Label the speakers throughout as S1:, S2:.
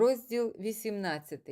S1: Розділ 18.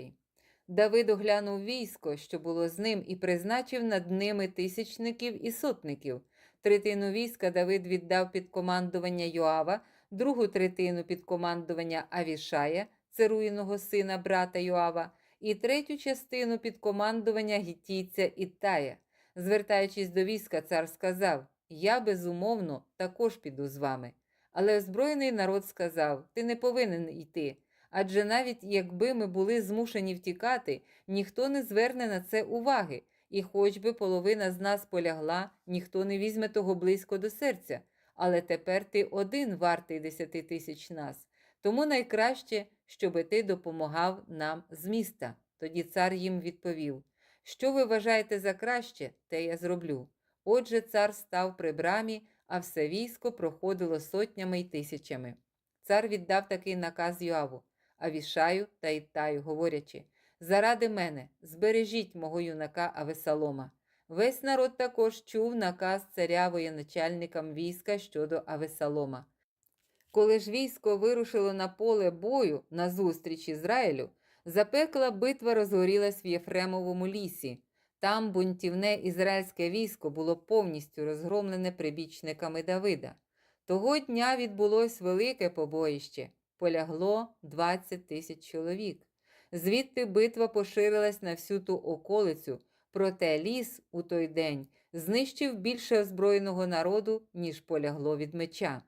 S1: Давид оглянув військо, що було з ним, і призначив над ними тисячників і сотників. Третину війська Давид віддав під командування Йоава, другу третину під командування Авішая, царуїного сина брата Йоава, і третю частину під командування гітійця Іттая. Звертаючись до війська, цар сказав: Я безумовно також піду з вами. Але озброєний народ сказав: Ти не повинен йти. Адже навіть якби ми були змушені втікати, ніхто не зверне на це уваги, і хоч би половина з нас полягла, ніхто не візьме того близько до серця. Але тепер ти один вартий десяти тисяч нас. Тому найкраще, щоби ти допомагав нам з міста. Тоді цар їм відповів: Що ви вважаєте за краще, те я зроблю. Отже, цар став при брамі, а все військо проходило сотнями й тисячами. Цар віддав такий наказ Йоаву, Авішаю та Іттаю, говорячи: Заради мене, збережіть мого юнака Авесалома. Весь народ також чув наказ царя воєначальникам війська щодо Авесалома. Коли ж військо вирушило на поле бою назустріч Ізраїлю, запекла битва розгорілась в Єфремовому лісі. Там бунтівне ізраїльське військо було повністю розгромлене прибічниками Давида. Того дня відбулось велике побоїще, полягло 20 тисяч чоловік. Звідти битва поширилась на всю ту околицю, проте ліс у той день знищив більше озброєного народу, ніж полягло від меча.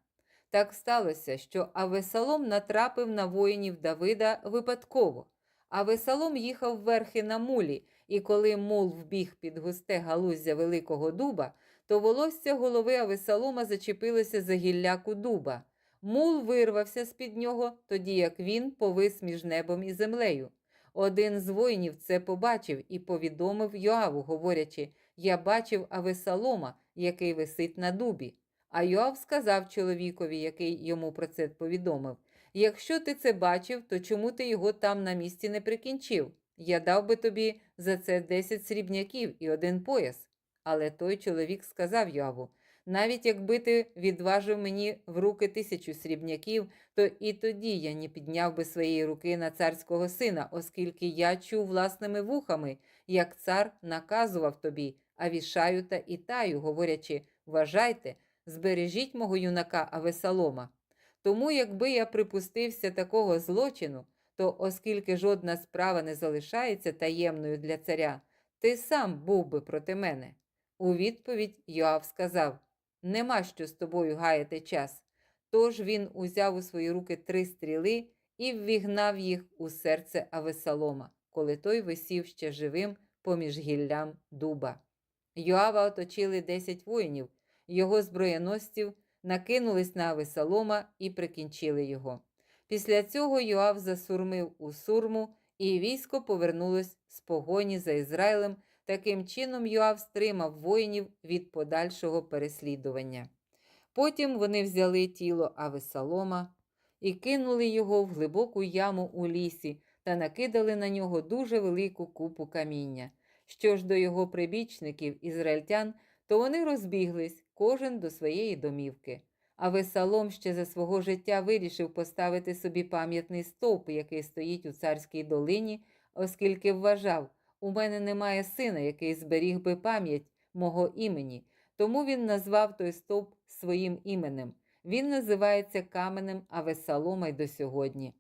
S1: Так сталося, що Авесалом натрапив на воїнів Давида випадково. Авесалом їхав верхи на мулі, і коли мул вбіг під густе галуздя великого дуба, то волосся голови Авесалома зачепилося за гілляку дуба. Мул вирвався з-під нього, тоді як він повис між небом і землею. Один з воїнів це побачив і повідомив Йоаву, говорячи: Я бачив Авесалома, який висить на дубі. А Йоав сказав чоловікові, який йому про це повідомив: Якщо ти це бачив, то чому ти його там на місці не прикінчив? Я дав би тобі за це десять срібняків і один пояс. Але той чоловік сказав Йоаву, навіть якби ти відважив мені в руки тисячу срібняків, то і тоді я не підняв би своєї руки на царського сина, оскільки я чув власними вухами, як цар наказував тобі, Авішаю та Ітаю, говорячи: Вважайте, збережіть мого юнака Авесалома. Тому, якби я припустився такого злочину, то, оскільки жодна справа не залишається таємною для царя, ти сам був би проти мене. У відповідь Йоав сказав: Нема що з тобою гаяти час. Тож він узяв у свої руки три стріли і ввігнав їх у серце Авесалома, коли той висів ще живим поміж гіллям дуба. Йоава оточили десять воїнів, його зброєносців накинулись на Авесалома і прикінчили його. Після цього Йоав засурмив у сурму, і військо повернулось з погоні за Ізраїлем. Таким чином Йоав стримав воїнів від подальшого переслідування. Потім вони взяли тіло Авесалома і кинули його в глибоку яму у лісі та накидали на нього дуже велику купу каміння. Що ж до його прибічників, ізраїльтян, то вони розбіглись, кожен до своєї домівки. А Весалом ще за свого життя вирішив поставити собі пам'ятний стовп, який стоїть у царській долині, оскільки вважав, у мене немає сина, який зберіг би пам'ять мого імені, тому він назвав той стовп своїм іменем. Він називається каменем Авесалома й до сьогодні.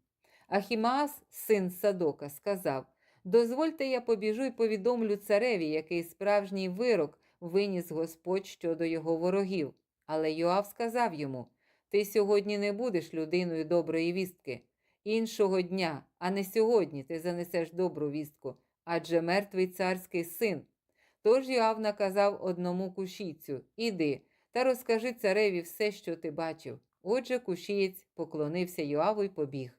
S1: Ахімаас, син Садока, сказав: Дозвольте, я побіжу й повідомлю цареві, який справжній вирок виніс Господь щодо його ворогів. Але Йоав сказав йому: Ти сьогодні не будеш людиною доброї вістки. Іншого дня, а не сьогодні, ти занесеш добру вістку, адже мертвий царський син. Тож Йоав наказав одному кушійцю Іди та розкажи цареві все, що ти бачив. Отже, кушієць поклонився Йоаву й побіг.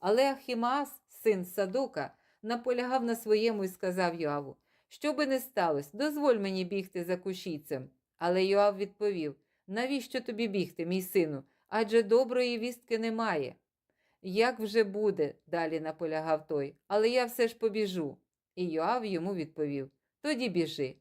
S1: Але Ахімаас, син Садока, наполягав на своєму і сказав Йоаву: Що би не сталося, дозволь мені бігти за кушійцем. Але Йоав відповів: Навіщо тобі бігти, мій сину? Адже доброї вістки немає. Як вже буде, далі наполягав той, але я все ж побіжу. І Йоав йому відповів: Тоді біжи.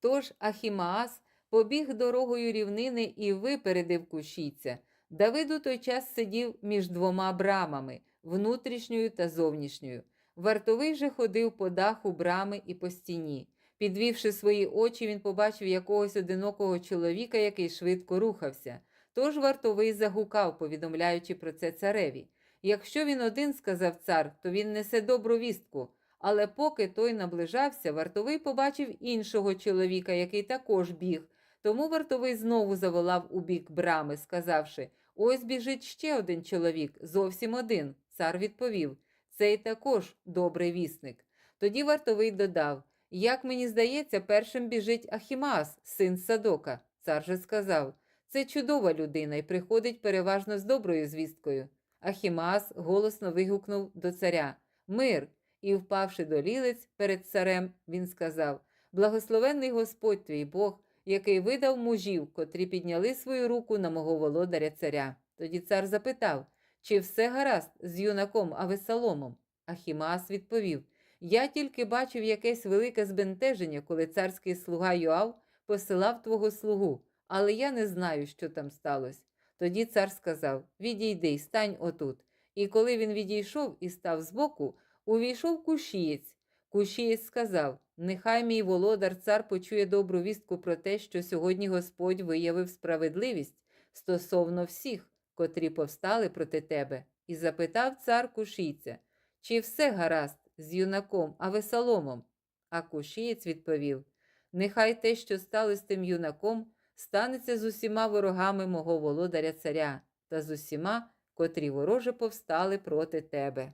S1: Тож Ахімаас побіг дорогою рівнини і випередив кушійця. Давид у той час сидів між двома брамами, внутрішньою та зовнішньою. Вартовий же ходив по даху брами і по стіні. Підвівши свої очі, він побачив якогось одинокого чоловіка, який швидко рухався. Тож вартовий загукав, повідомляючи про це цареві. Якщо він один, сказав цар, то він несе добру вістку. Але поки той наближався, вартовий побачив іншого чоловіка, який також біг. Тому вартовий знову заволав у бік брами, сказавши: Ось біжить ще один чоловік, зовсім один. Цар відповів: Цей також добрий вісник. Тоді вартовий додав: Як мені здається, першим біжить Ахімаас, син Садока. Цар же сказав: Це чудова людина і приходить переважно з доброю звісткою. Ахімаас голосно вигукнув до царя Мир! І, впавши до лілиць перед царем, він сказав: Благословенний Господь твій Бог, який видав мужів, котрі підняли свою руку на мого володаря царя. Тоді цар запитав, чи все гаразд з юнаком Авесаломом. Ахімаас відповів: Я тільки бачив якесь велике збентеження, коли царський слуга Йоав посилав твого слугу, але я не знаю, що там сталося. Тоді цар сказав: Відійди, стань отут. І коли він відійшов і став збоку, увійшов кушієць. Кушієць сказав: Нехай мій володар цар почує добру вістку про те, що сьогодні Господь виявив справедливість стосовно всіх, котрі повстали проти тебе, і запитав цар кушійця, чи все гаразд з юнаком Авесаломом? А кушієць відповів: Нехай те, що сталося з тим юнаком, станеться з усіма ворогами мого володаря царя та з усіма, котрі вороже повстали проти тебе.